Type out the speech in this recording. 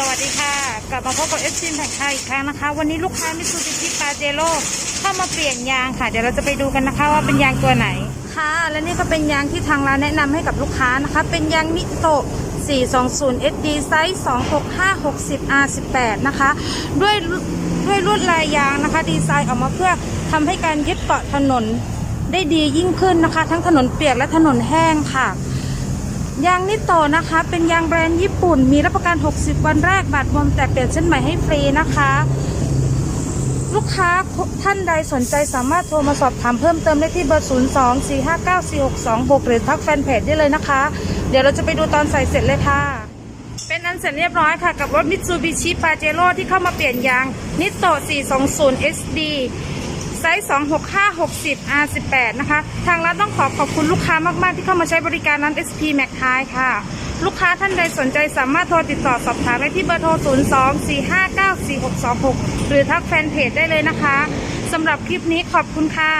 สวัสดีค่ะ กลับมาพบกับเอฟซีแห่งไทยอีกครั้งนะคะ วันนี้ลูกค้ามิซูบิชิปาเจโร่เข้ามาเปลี่ยนยางค่ะ เดี๋ยวเราจะไปดูกันนะคะว่าเป็นยางตัวไหนค่ะ และนี่ก็เป็นยางที่ทางร้านแนะนำให้กับลูกค้านะคะ เป็นยางมิโตะ 420 SD ไซส์26560 R18 นะคะ ด้วยด้วยลวดลายยางนะคะ ดีไซน์ออกมาเพื่อทำให้การยึดเกาะถนนได้ดียิ่งขึ้นนะคะ ทั้งถนนเปียกและถนนแห้งค่ะ ยางนิโตนะคะ เป็นยางแบรนด์ญี่ปุ่น มีรับประกัน 60 วันแรกบาดบวมแต่เปลี่ยนเส้นใหม่ให้ฟรีนะคะ ลูกค้าท่านใดสนใจสามารถโทรมาสอบถามเพิ่มเติมได้ที่เบอร์ 0 2 4 5 9 4 6 2 6 หรือทักแฟนเพจได้เลยนะคะ เดี๋ยวเราจะไปดูตอนใส่เสร็จเลยค่ะ เป็นอันเสร็จเรียบร้อยค่ะ กับรถ Mitsubishi Pajero ที่เข้ามาเปลี่ยนยางนิโต420 SD ไซส์26560 R18 นะคะ ทางร้านต้องขอขอบคุณลูกค้ามาก ๆ ที่เข้ามาใช้บริการร้าน SP Max t i ค่ะ ลูกค้าท่านใดสนใจสามารถโทรติดต่อสอบถามได้ที่เบอร์โทร 024594626 หรือทักแฟนเพจได้เลยนะคะสำหรับคลิปนี้ขอบคุณค่ะ